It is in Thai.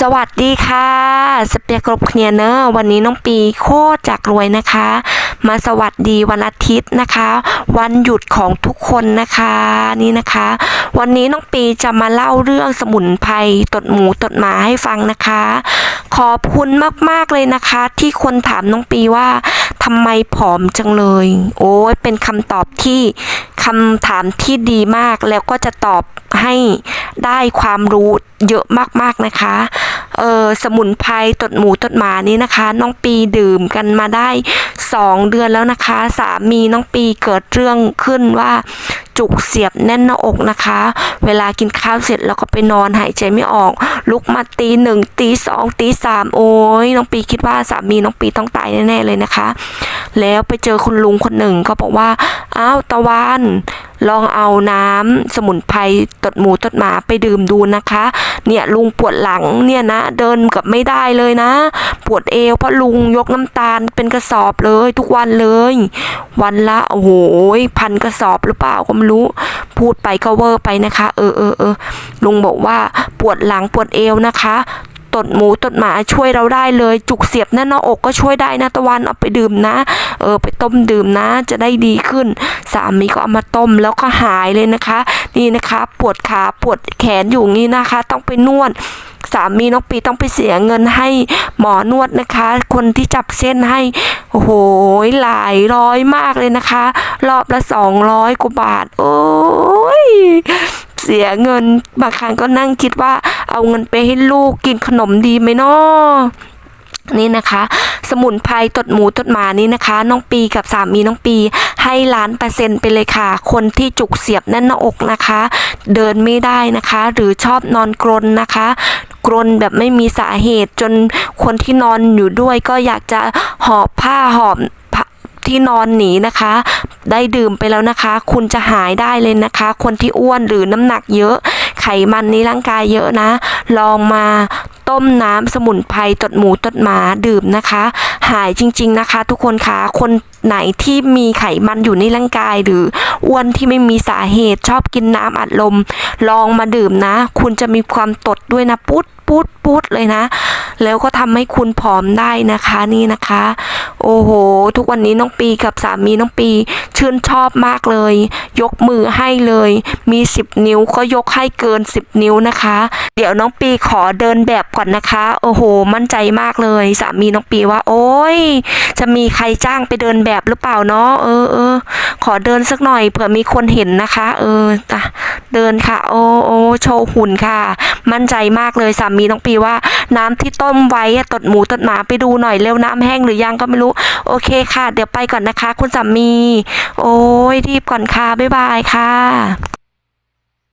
สวัสดีค่ะสเปียกรบเคลียเนอร์วันนี้น้องปีโคตรจากรวยนะคะ มาสวัสดีวันอาทิตย์นะคะ วันหยุดของทุกคนนะคะนี่นะคะ วันนี้น้องปีจะมาเล่าเรื่องสมุนไพรตดหมูตดหมาให้ฟังนะคะ ขอบคุณมากๆเลยนะคะ ที่คนถามน้องปีว่าทำไมผอมจังเลย โอ้ยเป็นคำตอบที่คำถามที่ดีมากแล้วก็จะตอบให้ได้ความรู้เยอะมากๆนะคะ เออสมุนไพรตดหมูตดหมานี้นะคะ น้องปีดื่มกันมาได้สองเดือนแล้วนะคะ สามีน้องปีเกิดเรื่องขึ้นว่าจุกเสียบแน่นหน้าอกนะคะ เวลากินข้าวเสร็จแล้วก็ไปนอนหายใจไม่ออก ลุกมาตีหนึ่งตีสองตีสามโอ้ยน้องปีคิดว่าสามีน้องปีต้องตายแน่ๆเลยนะคะ แล้วไปเจอคุณลุงคนหนึ่งก็บอกว่าอ้าวตะวัน ลองเอาน้ำสมุนไพรตดหมูตดหมาไปดื่มดูนะคะ เนี่ยลุงปวดหลังเนี่ยนะ เดินกับไม่ได้เลยนะ ปวดเอวเพราะลุงยกน้ำตาลเป็นกระสอบเลยทุกวันเลย วันละโอ้โหพันกระสอบหรือเปล่าก็ไม่รู้ พูดไปก็เวอร์ไปนะคะ เออเออเออลุงบอกว่าปวดหลังปวดเอวนะคะ ตดหมูตดหมาช่วยเราได้เลย จุกเสียบแน่นหน้าอกก็ช่วยได้นะตะวันเอาไปดื่มนะ เออไปต้มดื่มนะ จะได้ดีขึ้น สามีก็เอามาต้มแล้วก็หายเลยนะคะ นี่นะคะ ปวดขาปวดแขนอยู่งี้นะคะ ต้องไปนวดสามีน้องปีต้องไปเสียเงินให้หมอนวดนะคะ คนที่จับเส้นให้โอ้โหหลายร้อยมากเลยนะคะ รอบละสองร้อยกว่าบาท โอ้ยเสียเงินบางครั้งก็นั่งคิดว่า เอาเงินไปให้ลูกกินขนมดีไหมเนาะนี่นะคะ สมุนไพรตดหมูตดหมานี่นะคะ น้องปีกับสามีน้องปี ให้ล้านเปอร์เซ็นต์ไปเลยค่ะ คนที่จุกเสียบแน่นหน้าอกนะคะ เดินไม่ได้นะคะ หรือชอบนอนกรนนะคะ กรนแบบไม่มีสาเหตุจนคนที่นอนอยู่ด้วยก็อยากจะหอบผ้าหอบผ้าที่นอนหนีนะคะ ได้ดื่มไปแล้วนะคะ คุณจะหายได้เลยนะคะ คนที่อ้วนหรือน้ำหนักเยอะ ไขมันในร่างกายเยอะนะ ลองมาต้มน้ำสมุนไพรตดหมูตดหมาดื่มนะคะ หายจริง ๆนะคะ ทุกคนคะคนไหนที่มีไขมันอยู่ในร่างกาย หรืออ้วนที่ไม่มีสาเหตุชอบกินน้ำอัดลม ลองมาดื่มนะ คุณจะมีความตดด้วยนะปุ๊ดปุ๊ดปุ๊ดเลยนะ แล้วก็ทำให้คุณผอมได้นะคะนี่นะคะ โอ้โห ทุกวันนี้น้องปีกับสามีน้องปีชื่นชอบมากเลย ยกมือให้เลย มี 10 นิ้วก็ยกให้เกิน 10 นิ้วนะคะ เดี๋ยวน้องปีขอเดินแบบก่อนนะคะ โอ้โห มั่นใจมากเลย สามีน้องปีว่า โอ้ยจะมีใครจ้างไปเดินแบบหรือเปล่าเนาะเออเออขอเดินสักหน่อยเผื่อมีคนเห็นนะคะ เออจ้ะ เดินค่ะ โอ้โอ้โชว์หุ่นค่ะ มั่นใจมากเลยสามีน้องปีว่า น้ำที่ต้มไว้ตดหมูตดหมาไปดูหน่อยเร็วน้ำแห้งหรือยังก็ไม่รู้ โอเคค่ะ เดี๋ยวไปก่อนนะคะ คุณสามี โอ้ยรีบก่อนค่ะบ๊ายบายค่ะ